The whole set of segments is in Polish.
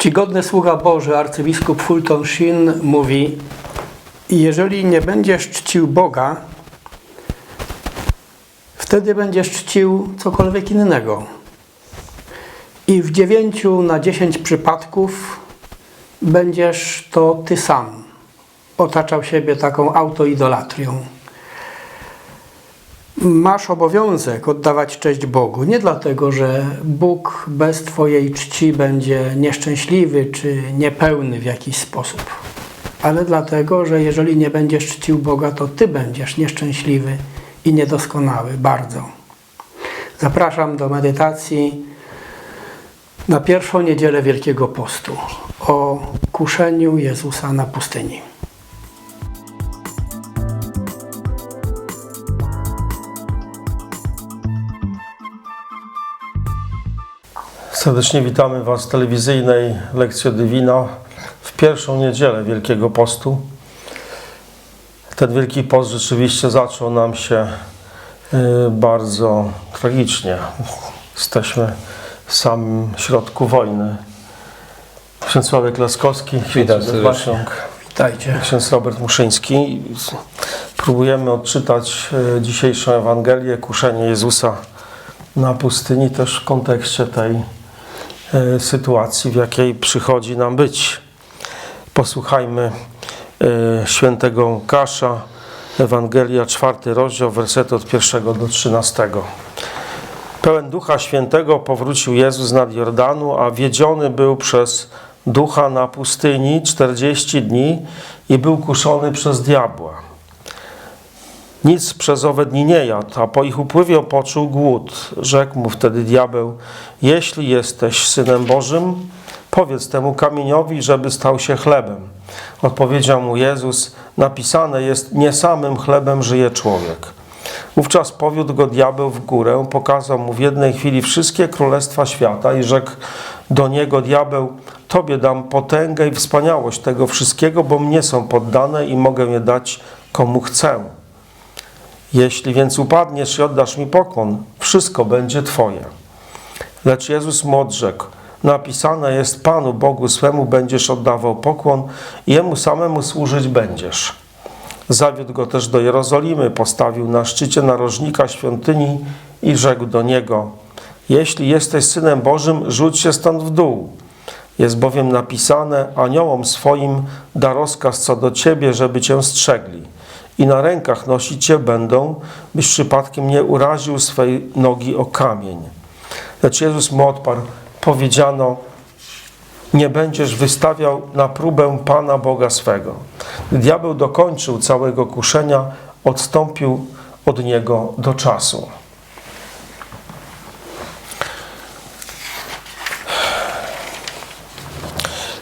Czcigodny sługa Boży, arcybiskup Fulton Sheen mówi jeżeli nie będziesz czcił Boga, wtedy będziesz czcił cokolwiek innego. I w dziewięciu na dziesięć przypadków będziesz to ty sam. Otaczał siebie taką autoidolatrią. Masz obowiązek oddawać cześć Bogu. Nie dlatego, że Bóg bez Twojej czci będzie nieszczęśliwy czy niepełny w jakiś sposób, ale dlatego, że jeżeli nie będziesz czcił Boga, to Ty będziesz nieszczęśliwy i niedoskonały bardzo. Zapraszam do medytacji na pierwszą niedzielę Wielkiego Postu o kuszeniu Jezusa na pustyni. Serdecznie witamy Was w telewizyjnej Lekcji Dywina w pierwszą niedzielę Wielkiego Postu. Ten Wielki Post rzeczywiście zaczął nam się y, bardzo tragicznie. Jesteśmy w samym środku wojny. Ksiądz Sławek Laskowski, ksiądz serdecznie. Wasiąg, Witajcie. ksiądz Robert Muszyński. Próbujemy odczytać y, dzisiejszą Ewangelię, kuszenie Jezusa na pustyni, też w kontekście tej sytuacji, w jakiej przychodzi nam być. Posłuchajmy e, świętego Łukasza, Ewangelia, czwarty rozdział, wersety od pierwszego do trzynastego. Pełen Ducha Świętego powrócił Jezus nad Jordanu, a wiedziony był przez Ducha na pustyni 40 dni i był kuszony przez diabła. Nic przez owe dni nie jadł, a po ich upływie poczuł głód. Rzekł mu wtedy diabeł, jeśli jesteś Synem Bożym, powiedz temu kamieniowi, żeby stał się chlebem. Odpowiedział mu Jezus, napisane jest, nie samym chlebem żyje człowiek. Wówczas powiódł go diabeł w górę, pokazał mu w jednej chwili wszystkie królestwa świata i rzekł do niego diabeł, Tobie dam potęgę i wspaniałość tego wszystkiego, bo mnie są poddane i mogę je dać komu chcę. Jeśli więc upadniesz i oddasz mi pokłon, wszystko będzie Twoje. Lecz Jezus mu odrzekł, napisane jest Panu Bogu swemu będziesz oddawał pokłon i Jemu samemu służyć będziesz. Zawiódł go też do Jerozolimy, postawił na szczycie narożnika świątyni i rzekł do niego, jeśli jesteś Synem Bożym, rzuć się stąd w dół. Jest bowiem napisane, aniołom swoim da rozkaz co do Ciebie, żeby Cię strzegli i na rękach nosić Cię będą, byś przypadkiem nie uraził swej nogi o kamień. Lecz Jezus mu odparł, powiedziano, nie będziesz wystawiał na próbę Pana Boga swego. Diabeł dokończył całego kuszenia, odstąpił od niego do czasu.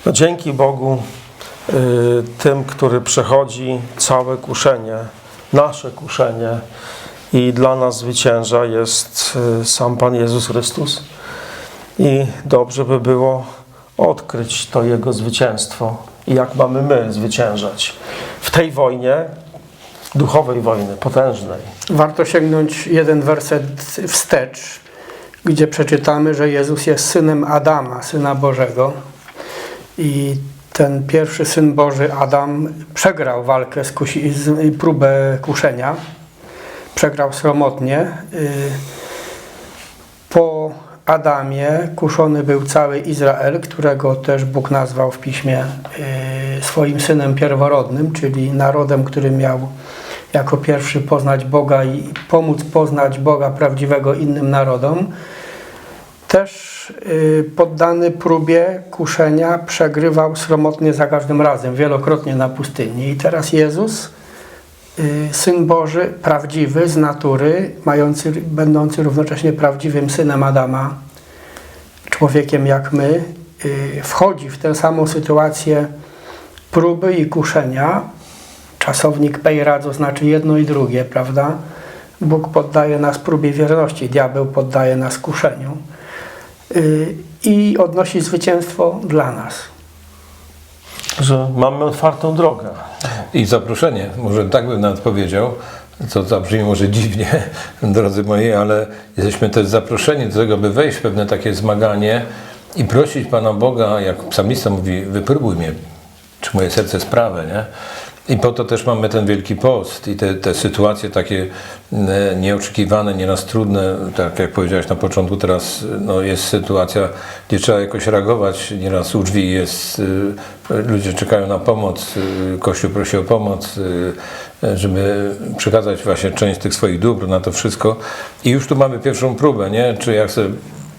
No, dzięki Bogu tym, który przechodzi całe kuszenie, nasze kuszenie i dla nas zwycięża jest y, sam Pan Jezus Chrystus. I dobrze by było odkryć to Jego zwycięstwo i jak mamy my zwyciężać w tej wojnie, duchowej wojny, potężnej. Warto sięgnąć jeden werset wstecz, gdzie przeczytamy, że Jezus jest synem Adama, syna Bożego. I ten pierwszy syn Boży, Adam, przegrał walkę z, kusi, z próbę kuszenia. Przegrał sromotnie. Y, Po Adamie kuszony był cały Izrael, którego też Bóg nazwał w piśmie y, swoim synem pierworodnym, czyli narodem, który miał jako pierwszy poznać Boga i pomóc poznać Boga prawdziwego innym narodom. Też poddany próbie kuszenia przegrywał sromotnie za każdym razem, wielokrotnie na pustyni. I teraz Jezus, y, Syn Boży, prawdziwy z natury, mający, będący równocześnie prawdziwym synem Adama, człowiekiem jak my, y, wchodzi w tę samą sytuację próby i kuszenia. Czasownik pejradzo znaczy jedno i drugie, prawda? Bóg poddaje nas próbie wierności, diabeł poddaje nas kuszeniu y, i odnosi zwycięstwo dla nas. Że mamy otwartą drogę. I zaproszenie, może tak bym nawet powiedział, co zabrzmi może dziwnie, drodzy moi, ale jesteśmy też zaproszeni do tego, by wejść w pewne takie zmaganie i prosić Pana Boga, jak psalmista mówi, wypróbuj mnie, czy moje serce sprawę, nie? I po to też mamy ten Wielki Post i te, te sytuacje takie e, nieoczekiwane, nieraz trudne, tak jak powiedziałeś na początku, teraz no, jest sytuacja, gdzie trzeba jakoś reagować, nieraz u drzwi jest, e, ludzie czekają na pomoc, e, Kościół prosi o pomoc, żeby przekazać właśnie część tych swoich dóbr na to wszystko. I już tu mamy pierwszą próbę, nie? Czy ja chcę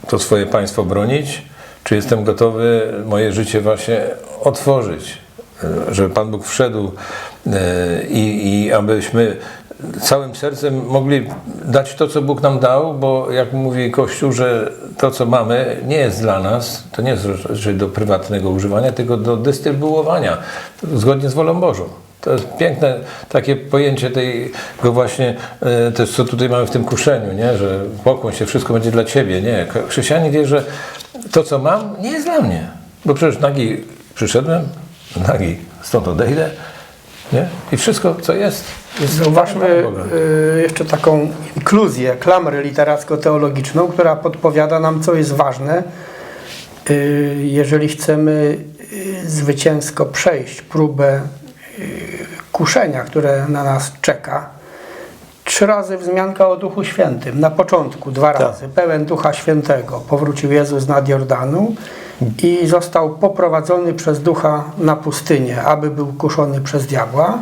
to swoje państwo bronić, czy jestem gotowy moje życie właśnie otworzyć, żeby Pan Bóg wszedł e, i, i abyśmy całym sercem mogli dać to, co Bóg nam dał, bo jak mówi Kościół, że to, co mamy, nie jest dla nas, to nie jest że do prywatnego używania, tylko do dystrybuowania, zgodnie z wolą Bożą. To jest piękne takie pojęcie tego właśnie, e, też co tutaj mamy w tym kuszeniu, nie? że pokłoń się, wszystko będzie dla Ciebie. Nie, chrześcijanin wie, że to co mam nie jest dla mnie, bo przecież nagi przyszedłem, nagi stąd odejdę nie? i wszystko co jest, jest Zauważmy y, jeszcze taką inkluzję, klamrę literacko-teologiczną, która podpowiada nam, co jest ważne, y, jeżeli chcemy y, zwycięsko przejść próbę y, kuszenia, które na nas czeka. Trzy razy wzmianka o Duchu Świętym. Na początku dwa razy. Pełen Ducha Świętego powrócił Jezus nad Jordanu i został poprowadzony przez Ducha na pustynię, aby był kuszony przez diabła.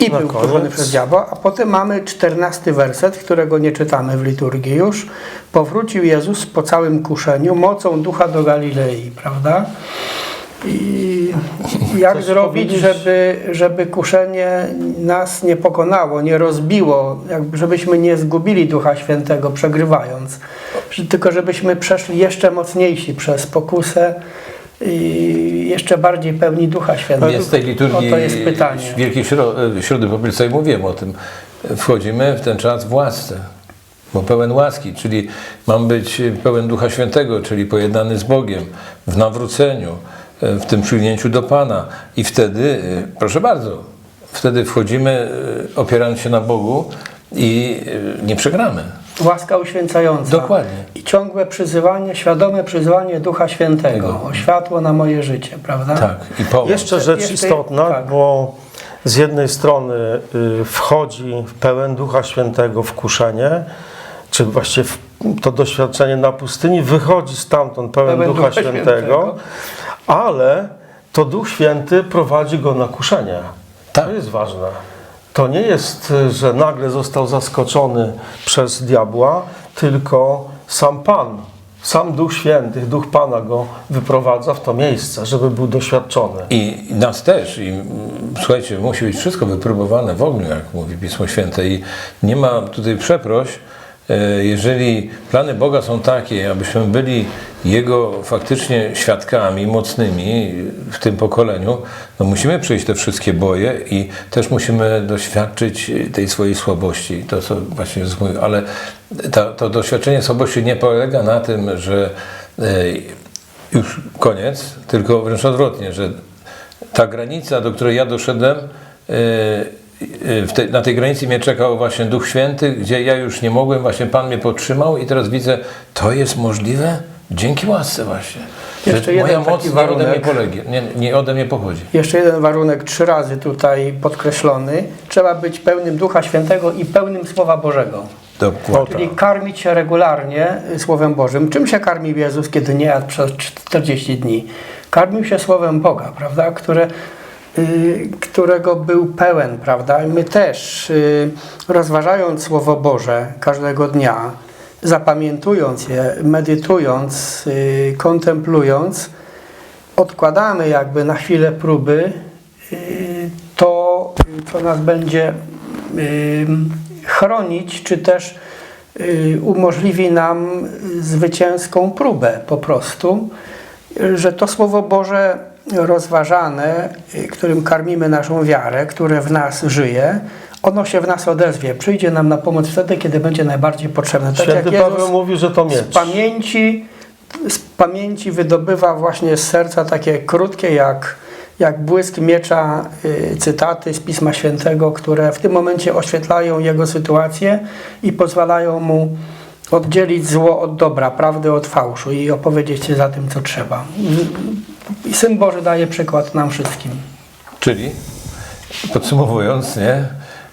I Na był koniec. kuszony przez diabła. A potem mamy czternasty werset, którego nie czytamy w liturgii już. Powrócił Jezus po całym kuszeniu mocą Ducha do Galilei, prawda? I jak zrobić, powiedzieć? żeby, żeby kuszenie nas nie pokonało, nie rozbiło, żebyśmy nie zgubili Ducha Świętego przegrywając, tylko żebyśmy przeszli jeszcze mocniejsi przez pokusę i jeszcze bardziej pełni Ducha Świętego. Z tej liturgii O to jest pytanie. Wielkiej Śro- Środy Popielcowej mówiłem o tym. Wchodzimy w ten czas w łasce, bo pełen łaski, czyli mam być pełen Ducha Świętego, czyli pojednany z Bogiem, w nawróceniu, w tym przylgnięciu do Pana. I wtedy, e, proszę bardzo, wtedy wchodzimy e, opierając się na Bogu i e, nie przegramy. Łaska uświęcająca. Dokładnie. I ciągłe przyzywanie, świadome przyzywanie Ducha Świętego o światło na moje życie, prawda? Tak, i pomoc. Jeszcze rzecz Jeszcze- istotna, tak. bo z jednej strony y, wchodzi w pełen Ducha Świętego wkuszenie, czy właściwie w to doświadczenie na pustyni, wychodzi stamtąd pełen, Pełen Ducha, Ducha Świętego, Świętego. Ale to Duch Święty prowadzi go na kuszenie. Tak. To jest ważne. To nie jest, że nagle został zaskoczony przez diabła, tylko sam Pan, sam Duch Święty, Duch Pana go wyprowadza w to miejsce, żeby był doświadczony. I nas też. I mm, słuchajcie, musi być wszystko wypróbowane w ogniu, jak mówi Pismo Święte. I nie ma tutaj przeproś, jeżeli plany Boga są takie, abyśmy byli Jego faktycznie świadkami mocnymi w tym pokoleniu, no musimy przejść te wszystkie boje i też musimy doświadczyć tej swojej słabości. To, co właśnie jest ale ta, to doświadczenie słabości nie polega na tym, że e, już koniec, tylko wręcz odwrotnie, że ta granica, do której ja doszedłem, e, e, w tej, na tej granicy mnie czekał właśnie Duch Święty, gdzie ja już nie mogłem, właśnie Pan mnie podtrzymał i teraz widzę, to jest możliwe dzięki łasce właśnie. Jeszcze że moja jeden moc taki nie ode mnie warunek. polegnie, nie, nie ode mnie pochodzi. Jeszcze jeden warunek, trzy razy tutaj podkreślony. Trzeba być pełnym Ducha Świętego i pełnym Słowa Bożego. Dokładnie. Czyli karmić się regularnie Słowem Bożym. Czym się karmił Jezus, kiedy nie jadł przez 40 dni? Karmił się Słowem Boga, prawda? Które, y, którego był pełen, prawda? I my też, y, rozważając Słowo Boże każdego dnia, zapamiętując je, medytując, y, kontemplując, odkładamy jakby na chwilę próby y, to, co nas będzie y, chronić, czy też y, umożliwi nam zwycięską próbę po prostu, y, że to Słowo Boże rozważane, y, którym karmimy naszą wiarę, które w nas żyje, ono się w nas odezwie, przyjdzie nam na pomoc wtedy, kiedy będzie najbardziej potrzebne. Tak Święty jak Paweł mówi, że to z miecz. pamięci, z pamięci wydobywa właśnie z serca takie krótkie jak, jak błysk miecza y, cytaty z Pisma Świętego, które w tym momencie oświetlają jego sytuację i pozwalają mu oddzielić zło od dobra, prawdę od fałszu i opowiedzieć się za tym, co trzeba. I Syn Boży daje przykład nam wszystkim. Czyli podsumowując, nie,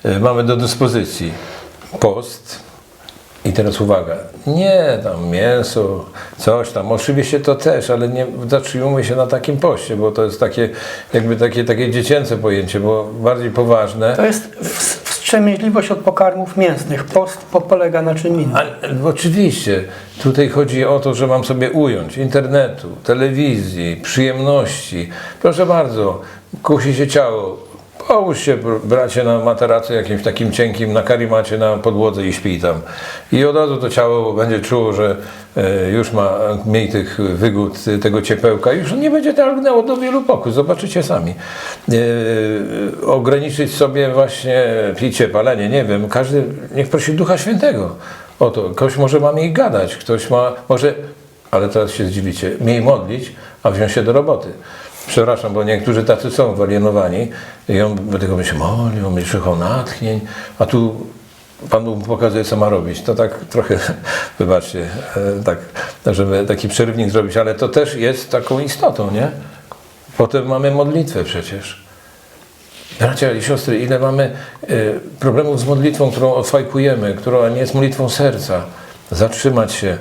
y, mamy do dyspozycji post i teraz uwaga, nie tam mięso, coś tam, oczywiście to też, ale nie zatrzymujmy się na takim poście, bo to jest takie jakby takie, takie dziecięce pojęcie, bo bardziej poważne. To jest wstrzemięźliwość od pokarmów mięsnych. Post po- polega na czym innym. Ale oczywiście, tutaj chodzi o to, że mam sobie ująć internetu, telewizji, przyjemności. Proszę bardzo, kusi się ciało. Połóż się, br- bracie, na materacu jakimś takim cienkim, na karimacie, na podłodze i śpij tam. I od razu to ciało będzie czuło, że e, już ma mniej tych wygód, e, tego ciepełka. Już nie będzie targnęło do wielu pokus. Zobaczycie sami. E, ograniczyć sobie właśnie picie, palenie, nie wiem. Każdy niech prosi Ducha Świętego o to. Ktoś może ma mniej gadać, ktoś ma, może, ale teraz się zdziwicie, mniej modlić, a wziąć się do roboty. Przepraszam, bo niektórzy tacy są wyalienowani i on by się modlił, on by szukał natchnień, a tu Pan mu pokazuje, co ma robić. To tak trochę, wybaczcie, e, tak, żeby taki przerywnik zrobić, ale to też jest taką istotą, nie? Potem mamy modlitwę przecież. Bracia i siostry, ile mamy e, problemów z modlitwą, którą odfajkujemy, która nie jest modlitwą serca. Zatrzymać się.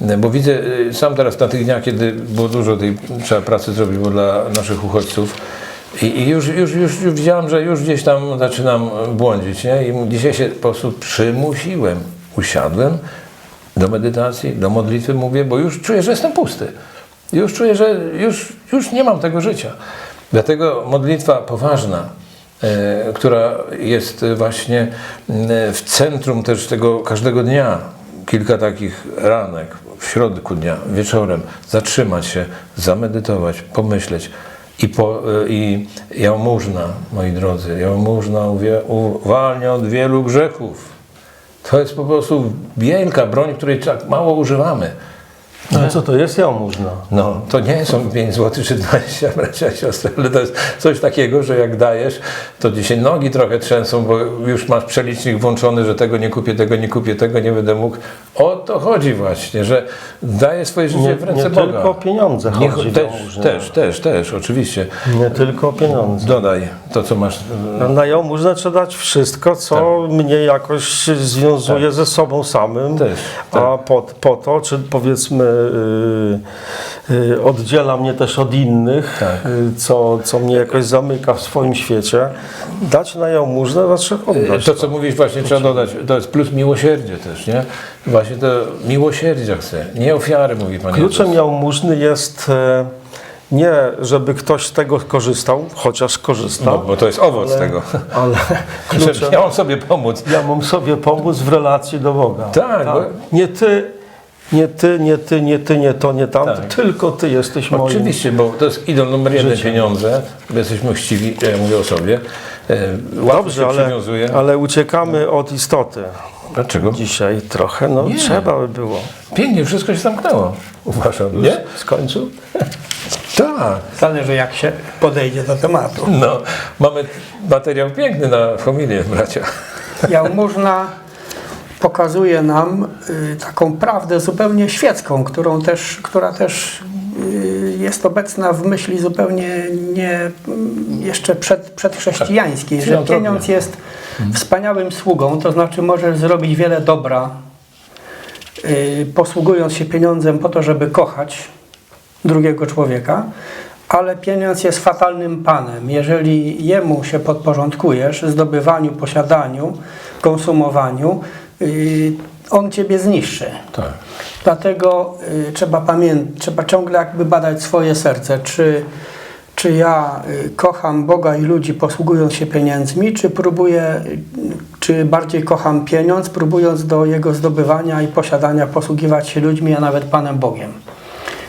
E, Bo widzę e, sam teraz na tych dniach, kiedy było dużo tej trzeba pracy zrobić dla naszych uchodźców. I, i już, już, już, już widziałem, że już gdzieś tam zaczynam błądzić. Nie? I dzisiaj się po prostu przymusiłem. Usiadłem do medytacji, do modlitwy mówię, bo już czuję, że jestem pusty. Już czuję, że już, już nie mam tego życia. Dlatego modlitwa poważna, e, która jest właśnie e, w centrum też tego każdego dnia, kilka takich ranek, w środku dnia, wieczorem, zatrzymać się, zamedytować, pomyśleć. I, po, e, I jałmużna, moi drodzy, jałmużna uwalnia od wielu grzechów. To jest po prostu wielka broń, której tak mało używamy. No co to jest jałmużna? No, to nie są 5 zł czy 20, bracia siostry, ale to jest coś takiego, że jak dajesz, to dzisiaj nogi trochę trzęsą, bo już masz przelicznik włączony, że tego nie kupię, tego nie kupię, tego nie będę mógł. O to chodzi właśnie, że daję swoje życie Nie, w ręce nie Boga. tylko o pieniądze Nie, chodzi. też, też, też, też, oczywiście. Nie tylko o pieniądze. Dodaj to, co masz. No, Na jałmużnę trzeba dać wszystko, co mnie jakoś związuje ze sobą samym, Też, a po, po to, czy powiedzmy oddziela mnie też od innych, Tak. y, co, co mnie jakoś zamyka w swoim świecie, dać na jałmużnę, znaczy oddać. To, co mówisz, właśnie trzeba dodać, to jest plus miłosierdzie też, nie? Właśnie to miłosierdzia chcę, nie ofiary, mówi Pan Kluczem Jezus. jałmużny jest e, nie, żeby ktoś z tego korzystał, chociaż korzysta, No, bo to jest owoc tego. ale kluczem, ja mam sobie pomóc. ja mam sobie pomóc w relacji do Boga. Tak, bo- Nie ty, nie ty, nie ty, nie ty, nie to, nie tamto, Tak. tylko ty jesteś moim. Oczywiście, bo to jest idol numer jeden Życie. pieniądze. My jesteśmy chciwi, ja mówię o sobie. E, Łatwo Dobrze, się ale, przywiązuje. ale uciekamy od istoty. Dlaczego? Dzisiaj trochę, no Nie. trzeba by było. Pięknie, wszystko się zamknęło. Uważam, nie? Skończył? Tak. Zależy jak się podejdzie do tematu. No, mamy materiał piękny na homilię, bracia. Jałmużna pokazuje nam y, taką prawdę zupełnie świecką, którą też, która też y, jest obecna w myśli zupełnie nie, mm, jeszcze przed, przedchrześcijańskiej, że pieniądz jest wspaniałym sługą, to znaczy możesz zrobić wiele dobra, y, posługując się pieniądzem po to, żeby kochać drugiego człowieka, ale pieniądz jest fatalnym panem. Jeżeli jemu się podporządkujesz, zdobywaniu, posiadaniu, konsumowaniu, on ciebie zniszczy. Tak. Dlatego y, trzeba pamiętać, trzeba ciągle jakby badać swoje serce, czy, czy ja y, kocham Boga i ludzi posługując się pieniędzmi, czy próbuję, y, czy bardziej kocham pieniądz, próbując do jego zdobywania i posiadania posługiwać się ludźmi, a nawet Panem Bogiem.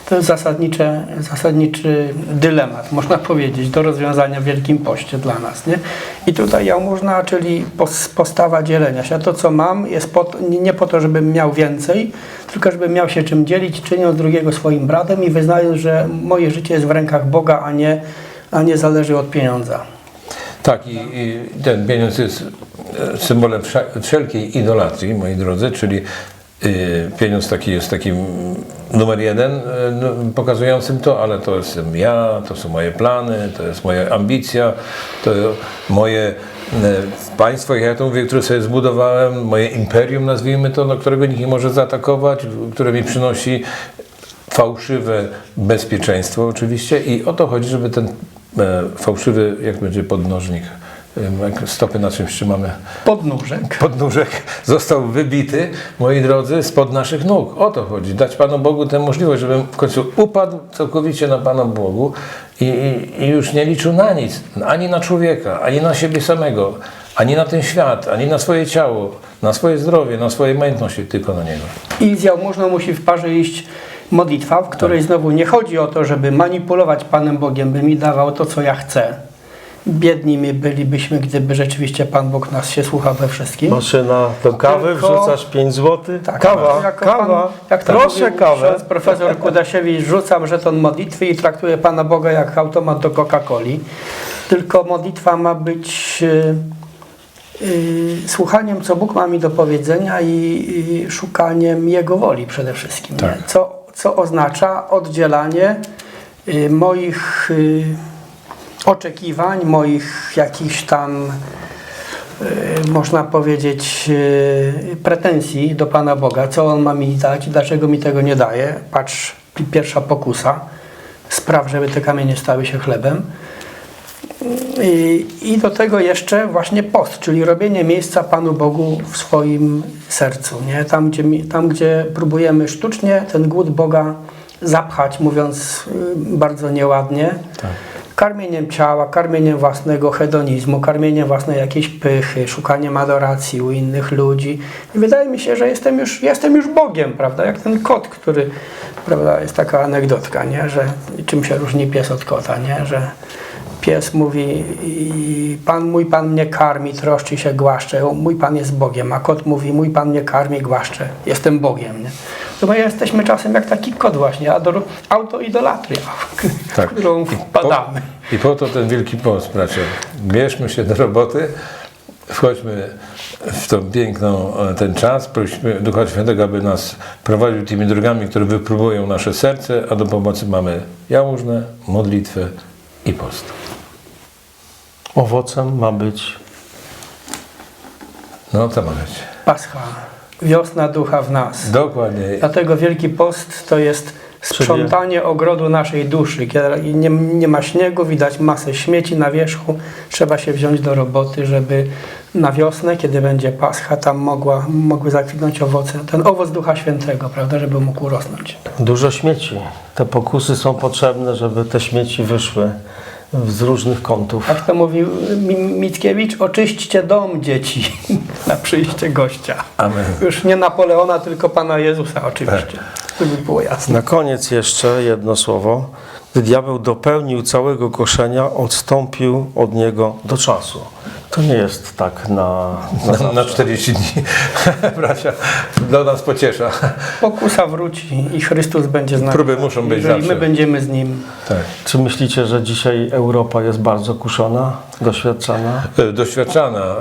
To jest zasadnicze, zasadniczy dylemat, można powiedzieć, do rozwiązania w Wielkim Poście dla nas. Nie? I tutaj jałmużna, czyli pos- postawa dzielenia się. To, co mam, jest po, nie po to, żebym miał więcej, tylko żebym miał się czym dzielić, czyniąc drugiego swoim bratem i wyznając, że moje życie jest w rękach Boga, a nie, a nie zależy od pieniądza. Tak, i, i ten pieniądz jest e, symbolem wszelkiej idolatrii, moi drodzy, czyli pieniądz taki jest takim numer jeden y, no, pokazującym to, ale to jestem ja, to są moje plany, to jest moja ambicja, to moje y, państwo, jak ja to mówię, które sobie zbudowałem, moje imperium nazwijmy to, no, którego nikt nie może zaatakować, które mi przynosi fałszywe bezpieczeństwo oczywiście i o to chodzi, żeby ten fałszywy, jak będzie podnożnik, stopy na czymś trzymamy, Podnóżek. podnóżek został wybity, moi drodzy, spod naszych nóg. O to chodzi. Dać Panu Bogu tę możliwość, żebym w końcu upadł całkowicie na Pana Bogu i, i, i już nie liczył na nic, ani na człowieka, ani na siebie samego, ani na ten świat, ani na swoje ciało, na swoje zdrowie, na swoje majątności, tylko na Niego. I z jałmużną musi w parze iść modlitwa, w której znowu nie chodzi o to, żeby manipulować Panem Bogiem, by mi dawał to, co ja chcę. Biedni my bylibyśmy, gdyby rzeczywiście Pan Bóg nas się słuchał we wszystkim. Maszyna do kawy, Tylko- wrzucasz 5 zł. Tak, kawa, jako kawa. Pan, jak to Proszę mówił kawę. profesor Kudasiewicz, rzucam żeton modlitwy i traktuję Pana Boga jak automat do Coca-Coli. Tylko modlitwa ma być y, y, słuchaniem, co Bóg ma mi do powiedzenia i, i szukaniem Jego woli przede wszystkim. Tak. Co, co oznacza oddzielanie y, moich y, oczekiwań, moich jakichś tam y, można powiedzieć, y, pretensji do Pana Boga, co On ma mi dać, dlaczego mi tego nie daje. Patrz, pi- pierwsza pokusa, spraw, żeby te kamienie stały się chlebem. I, I do tego jeszcze właśnie post, czyli robienie miejsca Panu Bogu w swoim sercu. Nie? Tam, gdzie, tam, gdzie próbujemy sztucznie ten głód Boga zapchać, mówiąc y, bardzo nieładnie, karmieniem ciała, karmieniem własnego hedonizmu, karmieniem własnej jakiejś pychy, szukaniem adoracji u innych ludzi. I wydaje mi się, że jestem już, jestem już Bogiem, prawda? Jak ten kot, który, prawda, jest taka anegdotka, nie? Że czym się różni pies od kota, nie? Że pies mówi, pan mój pan mnie karmi, troszczy się, głaszcze, mój pan jest Bogiem, a kot mówi, mój pan mnie karmi, głaszcze, jestem Bogiem, nie? To my jesteśmy czasem jak taki kot właśnie, ador- autoidolatria, Tak. którą wpadamy. Po, I po to ten Wielki Post, bracia. Bierzmy się do roboty, wchodźmy w tą piękną e, ten czas, prosimy Ducha Świętego, aby nas prowadził tymi drogami, które wypróbują nasze serce, a do pomocy mamy jałmużnę, modlitwę i post. Owocem ma być No, co ma być? Pascha, wiosna ducha w nas. Dokładnie. Dlatego Wielki Post to jest sprzątanie ogrodu naszej duszy. Kiedy nie, nie ma śniegu, widać masę śmieci na wierzchu. Trzeba się wziąć do roboty, żeby na wiosnę, kiedy będzie Pascha, tam mogła, mogły zakwitnąć owoce. Ten owoc Ducha Świętego, prawda, żeby mógł urosnąć. dużo śmieci. Te pokusy są potrzebne, żeby te śmieci wyszły z różnych kątów. Jak to mówił Mi- Mickiewicz, oczyśćcie dom dzieci na przyjście gościa. Amen. Już nie Napoleona, tylko Pana Jezusa oczywiście. Żeby było jasne. Na koniec jeszcze jedno słowo. Gdy diabeł dopełnił całego koszenia, odstąpił od niego do czasu. To nie jest tak na, na Na, na 40 dni, bracia, do nas pociesza. Pokusa wróci i Chrystus będzie z nami. Próby muszą być Jeżeli zawsze. my będziemy z Nim. Tak. Czy myślicie, że dzisiaj Europa jest bardzo kuszona, doświadczana? E, Doświadczana e,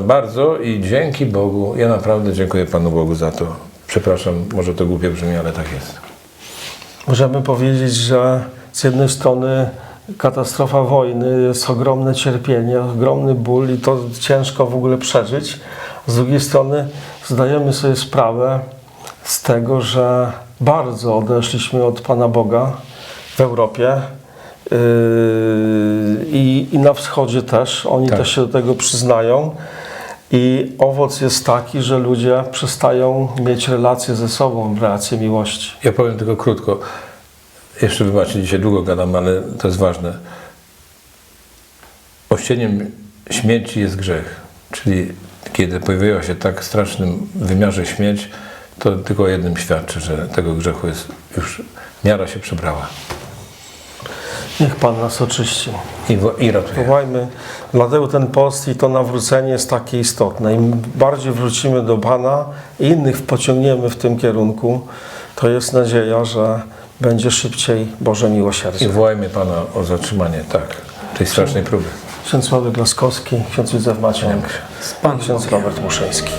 bardzo i dzięki Bogu, ja naprawdę dziękuję Panu Bogu za to. Przepraszam, może to głupie brzmi, ale tak jest. Możemy powiedzieć, że z jednej strony katastrofa wojny jest ogromne cierpienie, ogromny ból i to ciężko w ogóle przeżyć. Z drugiej strony zdajemy sobie sprawę z tego, że bardzo odeszliśmy od Pana Boga w Europie yy, i, na wschodzie też. Oni Tak. też się do tego przyznają. I owoc jest taki, że ludzie przestają mieć relacje ze sobą, relacje miłości. Ja powiem tylko krótko. Jeszcze wybaczcie, dzisiaj długo gadam, ale to jest ważne. Ościeniem śmierci jest grzech. Czyli kiedy pojawiła się tak strasznym wymiarze śmierć, to tylko jednym świadczy, że tego grzechu jest już miara się przebrała. Niech Pan nas oczyści. I, i ratuje. Wołajmy, dlatego ten post i to nawrócenie jest takie istotne. Im bardziej wrócimy do Pana i innych pociągniemy w tym kierunku, to jest nadzieja, że będzie szybciej Boże I miłosierdzie. wołajmy Pana o zatrzymanie, tak, tej strasznej próby. Ksiądz Sławek Laskowski, ksiądz Józef Maciąg, Z Panem ksiądz. Robert Muszyński.